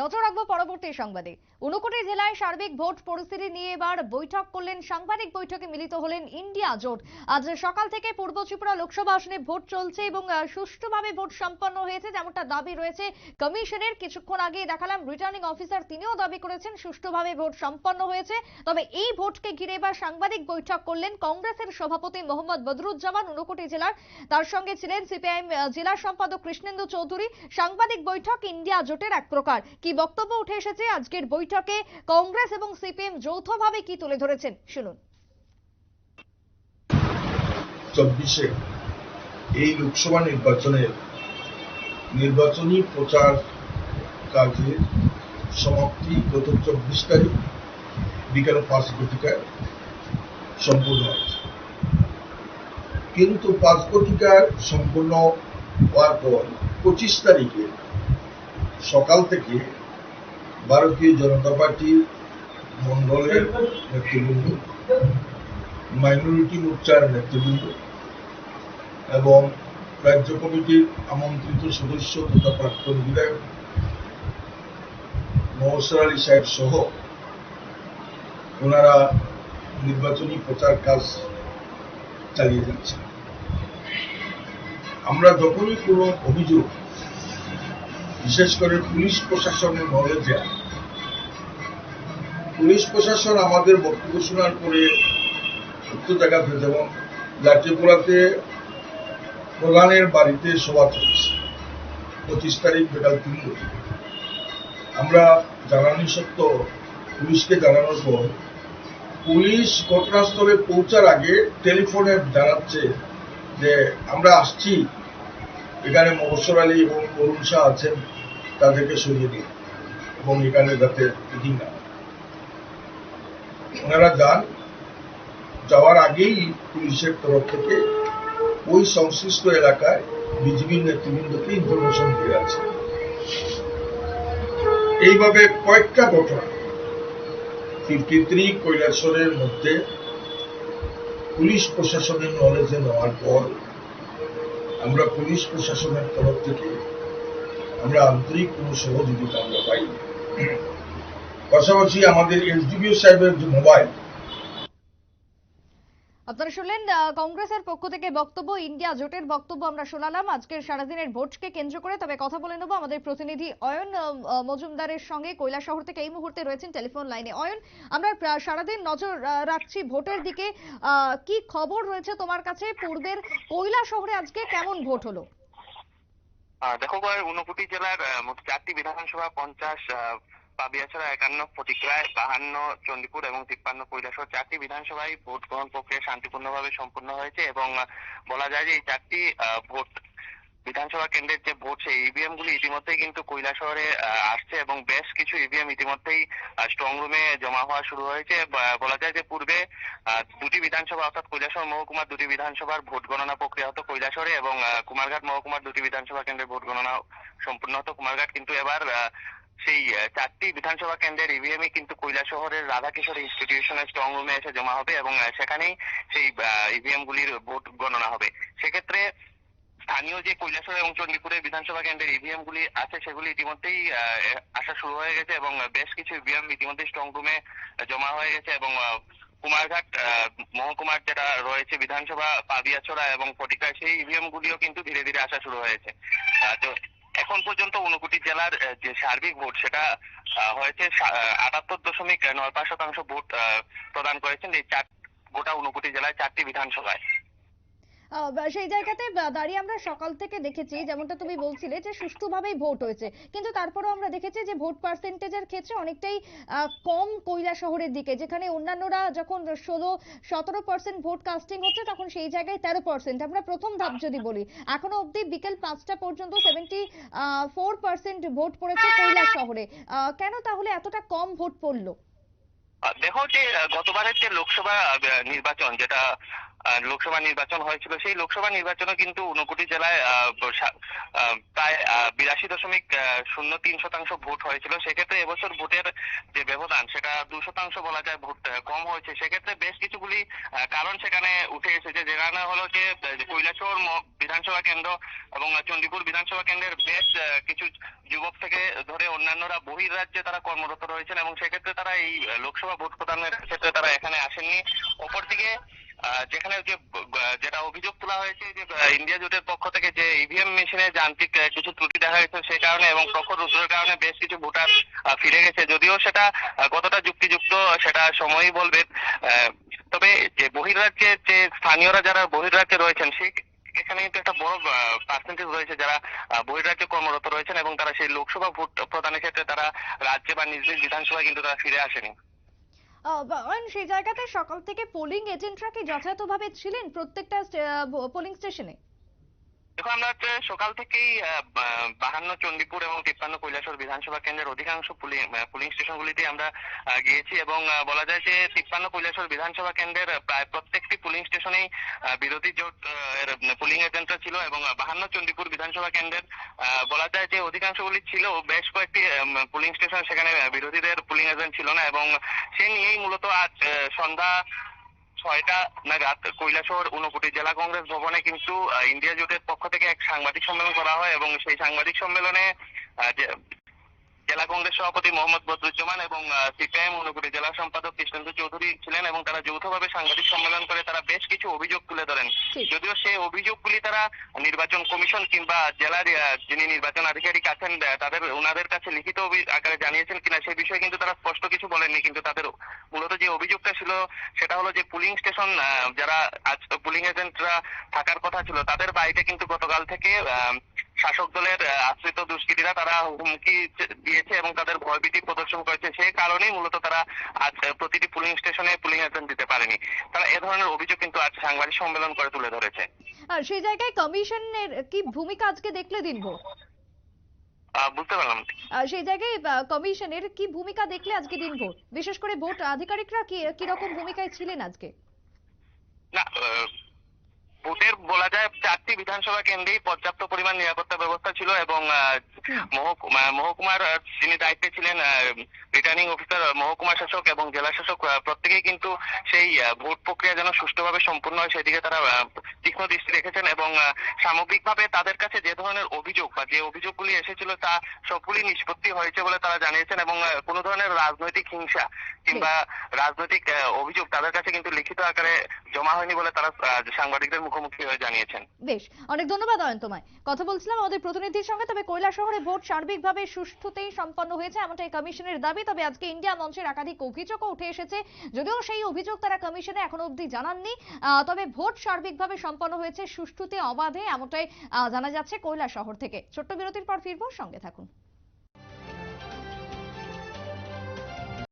নজর রাখব পরবর্তী সংবাদে। ঊনকোটি জেলায় সার্বিক ভোট পরিস্থিতি নিয়ে এবার বৈঠক করলেন সাংবাদিক বৈঠকে মিলিত হলেন ইন্ডিয়া জোট। আজ সকাল থেকে পূর্ব ত্রিপুরা লোকসভা আসনে ভোট চলছে এবং সুষ্ঠুভাবে ভোট সম্পন্ন হয়েছে যেমনটা দাবি রয়েছে কমিশনের। কিছুক্ষণ আগে দেখালাম রিটার্নিং অফিসার তিনিও দাবি করেছেন সুষ্ঠুভাবে ভোট সম্পন্ন হয়েছে। তবে এই ভোটকে ঘিরে এবার সাংবাদিক বৈঠক করলেন কংগ্রেসের সভাপতি মোহাম্মদ বদরুজ্জামান ঊনকোটি জেলার। তার সঙ্গে ছিলেন সিপিআইএম জেলা সম্পাদক কৃষ্ণেন্দু চৌধুরী। সাংবাদিক বৈঠক ইন্ডিয়া জোটের এক প্রকার। কি বক্তব্য উঠে এসেছে আজকের বৈঠকে কংগ্রেস এবং সিপিএম যৌথভাবে কি তুলে ধরেছেন? শুনুন। চব্বিশে এই লোকসভা নির্বাচনের নির্বাচনী প্রচার কাজের সমাপ্তি গত চব্বিশ তারিখ বিকেল পাঁচ ঘটিকায় সম্পূর্ণ হয়েছে। কিন্তু পাঁচ ঘটিকার সম্পূর্ণ হওয়ার পর পঁচিশ তারিখে সকাল থেকে ভারতীয় জনতা পার্টি মন্ডলের নেতৃবৃন্দ মাইনরিটি মোর্চার নেতৃবৃন্দ এবং রাজ্য কমিটির আমন্ত্রিত সদস্য তথা প্রাক্তন বিধায়ক মহসর আলী সাহেব সহ ওনারা নির্বাচনী প্রচার কাজ চালিয়ে যাচ্ছেন। আমরা যখনই কোনো অভিযোগ বিশেষ করে পুলিশ প্রশাসনের আনে, পুলিশ প্রশাসন আমাদের বক্তব্য শোনার পরে উক্ত জায়গাতে যেমন লাঠিপুরাতে প্রধানের বাড়িতে সভা চলছে। পঁচিশ তারিখ বিকাল তিন বজে আমরা জানানি সত্য পুলিশকে জানানোর পর পুলিশ ঘটনাস্থলে পৌঁছার আগে টেলিফোনে জানাচ্ছে যে আমরা আসছি। এখানে মবসর আলী এবং অরুণ শাহ আছেন, তাদেরকে সরিয়ে দিন এবং এখানে যাতে মিটিং না ওনারা যান, যাওয়ার আগেই পুলিশের তরফ থেকে ওই সংশ্লিষ্ট এলাকায় বিজিবির নেতৃবৃন্দকে ইনফরমেশন দিয়ে আছে। এইভাবে কয়েকটা ঘটনা, ফিফটি থ্রি কৈলাসরের মধ্যে পুলিশ প্রশাসনের নলেজে নেওয়ার পর আমরা পুলিশ প্রশাসনের তরফ থেকে আমরা আন্তরিক কোনো সহযোগিতা আমরা পাই পাশাপাশি আমাদের এসডিবিও সাহেবের যে মোবাইল আপনারা শুনলেন কংগ্রেসের পক্ষ থেকে বক্তব্য, ইন্ডিয়া জোটের বক্তব্য আমরা শোনালাম। আজকের সারাদিনের ভোটকে কেন্দ্র করে, তবে কথা বলে নেব আমাদের প্রতিনিধি অয়ন মজুমদারের সঙ্গে। কৈলাসহর থেকে এই মুহূর্তে রয়েছেন টেলিফোন লাইনে। অয়ন, আমরা সারাদিন নজর রাখছি ভোটের দিকে। কি খবর রয়েছে তোমার কাছে? পূর্বের কৈলাসহরে আজকে কেমন ভোট হলো? দেখো ঊনকোটি জেলার মোট চারটি বিধানসভা, পঞ্চাশ আহ, পাবিয়াছড়া একান্ন প্রতিক্রায় বাহান্ন চণ্ডীপুর এবং তিপ্পান্ন কৈলাসহর। চারটি বিধানসভায় ভোট গ্রহণ প্রক্রিয়া শান্তিপূর্ণভাবে সম্পন্ন হয়েছে এবং বলা যায় যে এই চারটি ভোট বিধানসভা কেন্দ্রের যে ভোট সেই ইভিএম গুলি ইতিমধ্যেই কিন্তু কৈলাসহরে আহ, আসছে এবং বেশ কিছু ইভিএম ইতিমধ্যেই স্ট্রং রুমে জমা হওয়া শুরু হয়েছে। বলা যায় যে পূর্বে দুটি বিধানসভা অর্থাৎ কৈলাসহর মহকুমার দুটি বিধানসভার ভোট গণনা প্রক্রিয়া হতো কৈলাসহরে এবং কুমারঘাট মহকুমার দুটি বিধানসভা কেন্দ্রে ভোট গণনা সম্পূর্ণ হতো। কুমারঘাট কিন্তু এবার সেই চারটি বিধানসভা কেন্দ্রের ইভিএমই কিন্তু কৈলাসহরের রাধাকিশোর ইনস্টিটিউশনের স্ট্রং রুমে এসে জমা হবে এবং সেখানেই সেই ইভিএম গুলির ভোট গণনা হবে। সেক্ষেত্রে স্থানীয় যে কৈলাসহর এবং চণ্ডীপুরের বিধানসভা কেন্দ্রের ইভিএম গুলি আছে, সেগুলি ইতিমধ্যেই আসা শুরু হয়ে গেছে এবং বেশ কিছু ইভিএম ইতিমধ্যেই স্ট্রং রুমে জমা হয়ে গেছে এবং কুমারঘাট মহকুমার যেটা রয়েছে বিধানসভা পাবিয়াছড়া এবং পটিকায় সেই ইভিএম গুলিও কিন্তু ধীরে ধীরে আসা শুরু হয়েছে। তো এখন পর্যন্ত ঊনকোটি জেলার যে সার্বিক ভোট, সেটা হয়েছে আটাত্তর দশমিক নয় পাঁচ শতাংশ ভোট প্রদান করেছেন। এই চার, গোটা ঊনকোটি জেলায় চারটি বিধানসভায়। সেই জায়গাতে দাঁড়িয়ে আমরা সকাল থেকে দেখেছি যেমনটা তুমি বলছিলে যে সুষ্ঠুভাবেই ভোট হয়েছে। কিন্তু তারপরেও আমরা দেখেছি যে ভোট পার্সেন্টেজের ক্ষেত্রে অনেকটাই কম কৈলা শহরের দিকে যেখানে অন্যান্যরা যখন ষোলো সতেরো পার্সেন্ট ভোট কাস্টিং হচ্ছে তখন সেই জায়গায় তেরো পার্সেন্ট আমরা প্রথম ধাপ যদি বলি এখনও অবধি বিকেল পাঁচটা পর্যন্ত সেভেন্টি ফোর পার্সেন্ট ভোট পড়েছে কৈলা শহরে। কেন তাহলে এতটা কম ভোট পড়ল? দেখো যে গতবারের যে লোকসভা নির্বাচন, যেটা লোকসভা নির্বাচন হয়েছিল, সেই লোকসভা নির্বাচনে কিন্তু ঊনকোটি জেলায় প্রায় বিরাশি দশমিক শূন্য তিন শতাংশ ভোট হয়েছিল। সেক্ষেত্রে এবছর ভোটের ব্যবধান, সেটা দু শতাংশ বলা যায় ভোট কম হয়েছে। সেক্ষেত্রে বেশ কিছুগুলি কারণ সেখানে উঠে এসেছে। যেখানে হলো যে যে কৈলাসহর বিধানসভা কেন্দ্র এবং চণ্ডীপুর বিধানসভা কেন্দ্রের বেশ কিছু যুবক থেকে ধরে অন্যান্যরা বহির রাজ্যে তারা কর্মরত রয়েছেন এবং সেক্ষেত্রে তারা এই লোকসভা ভোট প্রদানের ক্ষেত্রে তারা এখানে আসেননি। অপরদিকে যেখানে যে যেটা অভিযোগ তোলা হয়েছে যে ইন্ডিয়া জোটের পক্ষ থেকে যে ইভিএম মেশিনে যান্ত্রিক কিছু ত্রুটি দেখা গেছে সেই কারণে এবং প্রখর রোদ্রের কারণে বেশ কিছু ভোটার ফিরে গেছে। যদিও সেটা কতটা যুক্তিযুক্ত সেটা সময়ই বলবে। তবে যে বহির্রাজ্যে যে স্থানীয়রা যারা বহির্রাজ্যে রয়েছেন সেই এখানে কিন্তু একটা বড় পার্সেন্টেজ রয়েছে যারা আহ, বহির্রাজ্যে কর্মরত রয়েছেন এবং তারা সেই লোকসভা ভোট প্রদানের ক্ষেত্রে তারা রাজ্যে বা নিজ নিজ বিধানসভায় কিন্তু তারা ফিরে আসেনি। সেই জায়গাতে সকাল থেকে পোলিং এজেন্টরা কি যথাযথভাবে ছিলেন প্রত্যেকটা পোলিং স্টেশনে দেখো আমরা সকাল থেকেই বাহান্ন চণ্ডীপুর এবং তিপ্পান্ন কৈলাসহর বিধানসভা কেন্দ্রের অধিকাংশ পুলিং স্টেশনগুলিতে আমরা গিয়েছি এবং বলা যায় যে তিপ্পান্ন কৈলাসহর বিধানসভা কেন্দ্রের প্রায় প্রত্যেকটি পুলিং স্টেশনেই বিরোধী জোট পুলিং এজেন্টরা ছিল এবং বাহান্ন চণ্ডীপুর বিধানসভা কেন্দ্রের বলা যায় যে অধিকাংশগুলি ছিল, বেশ কয়েকটি পুলিং স্টেশন সেখানে বিরোধীদের পুলিং এজেন্ট ছিল না এবং সে নিয়েই মূলত আজ সন্ধ্যা ছয়টা নাগাদ কৈলাসহর ঊনকোটি জেলা কংগ্রেস ভবনে কিন্তু ইন্ডিয়া জোটের পক্ষ থেকে এক সাংবাদিক সম্মেলন করা হয় এবং সেই সাংবাদিক সম্মেলনে জেলা কংগ্রেস সভাপতি মোহাম্মদ বদরুজ্জামান এবং সিপিআইএম ঊনকোটি জেলা সম্পাদক চৌধুরী ছিলেন এবং তারা যৌথভাবে সাংবাদিক সম্মেলন করে তারা বেশ কিছু অভিযোগ তুলে ধরেন। যদিও সেই অভিযোগগুলি তারা নির্বাচন কমিশন কিংবা জেলার যিনি নির্বাচন আধিকারিক আছেন তাদের ওনাদের কাছে লিখিত আকারে জানিয়েছেন কিনা সেই বিষয়ে কিন্তু তারা স্পষ্ট কিছু বলেননি। কিন্তু তাদের মূলত যে অভিযোগটা ছিল সেটা হলো যে পুলিং স্টেশন যারা আজ পুলিং এজেন্টরা থাকার কথা ছিল তাদের বাড়িতে কিন্তু গতকাল থেকে আহ, শাসক দলের আশ্রিত দুষ্কৃতীরা তারা হুমকি দিয়েছে এবং তাদের ভয়ভীতি প্রদর্শন করেছে। সেই কারণেই মূলত তারা আজ প্রতিটি পুলিং স্টেশনে পুলিং এজেন্ট দিতে পারেনি। তারা এ ধরনের অভিযোগ কিন্তু আজ সাংবাদিক সম্মেলন করে তুলে ধরেছে। আর সেই জায়গায় কমিশনের কি ভূমিকা আজকে দেখলে দিনভর আহ, বুঝতে পারলাম। সেই জায়গায় কমিশনের কি ভূমিকা দেখলে আজকে দিনভর বিশেষ করে ভোট আধিকারিকরা কি কীরকম ভূমিকায় ছিলেন আজকে? না ভোটের বলা যায় চারটি বিধানসভা কেন্দ্রেই পর্যাপ্ত পরিমাণ নিরাপত্তা ব্যবস্থা ছিল এবং মহকুমার আহ, যিনি দায়িত্বে ছিলেন রিটার্নিং অফিসার মহকুমা শাসক এবং জেলা শাসক প্রত্যেকেই কিন্তু সেই ভোট প্রক্রিয়া যেন সুষ্ঠুভাবে সম্পূর্ণ হয় সেদিকে তারা তীক্ষ্ণ দৃষ্টি রেখেছেন এবং সামগ্রিকভাবে তাদের কাছে যে ধরনের অভিযোগ বা যে অভিযোগগুলি এসেছিল তা সবগুলি নিষ্পত্তি হয়েছে বলে তারা জানিয়েছেন এবং কোনো ধরনের রাজনৈতিক হিংসা কিংবা রাজনৈতিক অভিযোগ তাদের কাছে কিন্তু লিখিত আকারে জমা হয়নি বলে তারা সাংবাদিকদের মুখোমুখি হয়ে জানিয়েছেন। বেশ, অনেক ধন্যবাদ অয়ন তোমায়। কথা বলছিলাম আমাদের প্রতিনিধির সঙ্গে, তবে কৈলা শহরে ভোট সার্বিকভাবে সুষ্ঠুতেই সম্পন্ন হয়েছে এমনটাই কমিশনের দাবি, তবে আজকে ইন্ডিয়া মঞ্চের একাধিক অভিযোগও উঠে এসেছে, যদিও সেই অভিযোগ তারা কমিশনে এখনও অবধি জানাননি। তবে ভোট সার্বিকভাবে সম্পন্ন হয়েছে সুষ্ঠুতে, অবাধে, এমনটাই জানা যাচ্ছে কৈলা শহর থেকে। ছোট্ট বিরতির পর ফিরবো, সঙ্গে থাকুন।